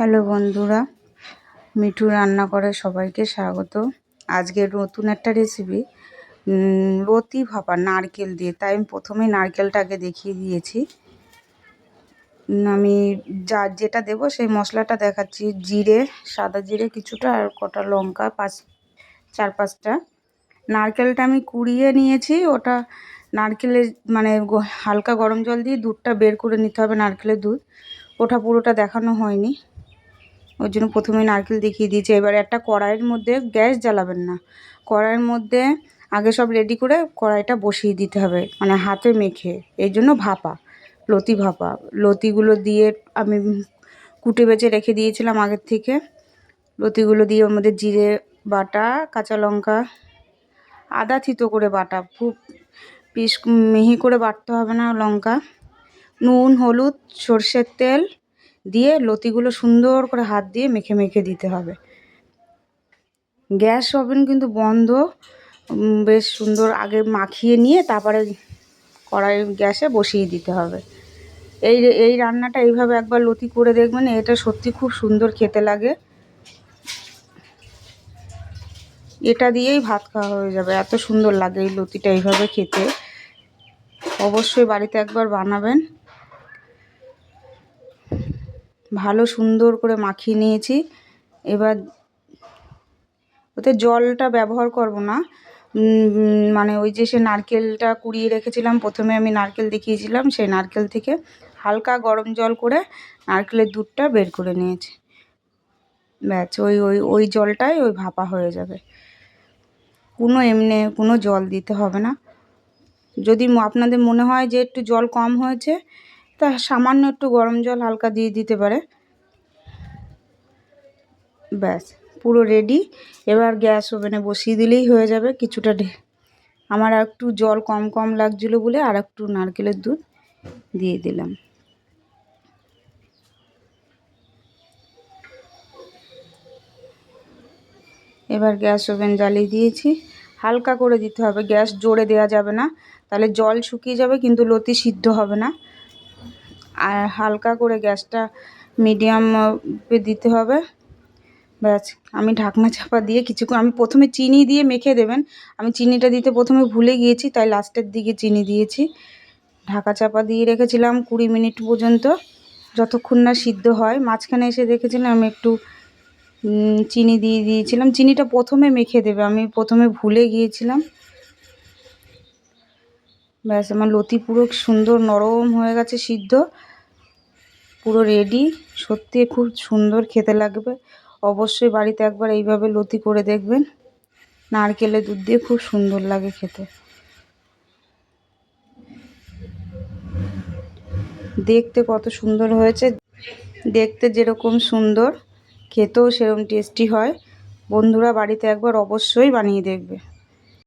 Hello বন্ধুরা, মিঠু রান্না করে সবাইকে স্বাগত। আজকের নতুন একটা রেসিপি রতি ভাপা, নারকেল দিয়ে। তাই আমি প্রথমে নারকেলটাকে দেখিয়ে দিয়েছি। আমি যা যেটা দেবো সেই মশলাটা দেখাচ্ছি। জিরে, সাদা জিরে কিছুটা আর কটা লঙ্কা, পাঁচ, চার পাঁচটা। নারকেলটা আমি কুড়িয়ে নিয়েছি। ওটা নারকেলের মানে হালকা গরম জল দিয়ে দুধটা বের করে নিতে হবে নারকেলের দুধ। ওটা পুরোটা দেখানো হয়নি। ওই জন্য প্রথমে নারকেল দেখিয়ে দিয়েছি। এবার একটা কড়াইয়ের মধ্যে গ্যাস জ্বালাবেন না। কড়াইয়ের মধ্যে আগে সব রেডি করে কড়াইটা বসিয়ে দিতে হবে মানে হাতে মেখে। এই জন্য ভাপা, লতি ভাপা। লতিগুলো দিয়ে আমি কুটে বেছে রেখে দিয়েছিলাম আগের থেকে। লতিগুলো দিয়ে ওর মধ্যে জিরে বাটা, কাঁচা লঙ্কা, আদা থিতো করে বাটা। খুব পিস, মিহি করে বাটতে হবে না লঙ্কা। নুন, হলুদ, সর্ষের তেল দিয়ে লতিগুলো সুন্দর করে হাত দিয়ে মেখে মেখে দিতে হবে। গ্যাস ওভেন কিন্তু বন্ধ। বেশ সুন্দর আগে মাখিয়ে নিয়ে তারপরে কড়াই গ্যাসে বসিয়ে দিতে হবে। এই এই রান্নাটা এইভাবে একবার লতি করে দেখবেন, এটা সত্যি খুব সুন্দর খেতে লাগে। এটা দিয়েই ভাত খাওয়া হয়ে যাবে। এত সুন্দর লাগে এই লতিটা এইভাবে খেতে। অবশ্যই বাড়িতে একবার বানাবেন। ভালো সুন্দর করে মাখিয়ে নিয়েছি। এবার ওতে জলটা ব্যবহার করব না। মানে ওই যে সে নারকেলটা কুড়িয়ে রেখেছিলাম, প্রথমে আমি নারকেল দেখিয়েছিলাম, সেই নারকেল থেকে হালকা গরম জল করে নারকেলের দুধটা বের করে নিয়েছি। ব্যাস, ওই ওই ওই জলটাই ওই ভাপা হয়ে যাবে। কোনো এমনি, কোনো জল দিতে হবে না। যদি আপনাদের মনে হয় যে একটু জল কম হয়েছে তা সামান্য একটু গরম জল হালকা দিয়ে দিতে পারে। ব্যাস, পুরো রেডি এবার গ্যাস ওভেনে বসিয়ে দিলেই হয়ে যাবে কিছুটা আমার একটু জল কম কম লাগছিল বলে আর একটু নারকেলের দুধ দিয়ে দিলাম। এবার গ্যাস ওভেন জ্বালিয়ে দিয়েছি। হালকা করে দিতে হবে। গ্যাস জোরে দেওয়া যাবে না। তাহলে জল শুকিয়ে যাবে, কিন্তু লতি সিদ্ধ হবে না। আর হালকা করে গ্যাসটা মিডিয়াম দিতে হবে। ব্যাস, আমি ঢাকনা চাপা দিয়ে কিছুক্ষণ, আমি প্রথমে চিনি দিয়ে মেখে দেবেন। আমি চিনিটা দিতে প্রথমে ভুলে গিয়েছি, তাই লাস্টের দিকে চিনি দিয়েছি। ঢাকা চাপা দিয়ে রেখেছিলাম কুড়ি মিনিট পর্যন্ত, যতক্ষণ না সিদ্ধ হয়। মাঝখানে এসে দেখেছিলাম আমি একটু চিনি দিয়ে দিয়েছিলাম। চিনিটা প্রথমে মেখে দেবে, আমি প্রথমে ভুলে গিয়েছিলাম। ব্যাস, আমার লতি পুরো সুন্দর নরম হয়ে গেছে সিদ্ধ। পুরো রেডি সত্যি খুব সুন্দর খেতে লাগবে। অবশ্যই বাড়িতে একবার এইভাবে লতি করে দেখবেন। নারকেলের দুধ দিয়ে খুব সুন্দর লাগে খেতে। দেখতে কত সুন্দর হয়েছে। দেখতে যেরকম সুন্দর, খেতেও সেরকম টেস্টি হয়। বন্ধুরা বাড়িতে একবার অবশ্যই বানিয়ে দেখবে।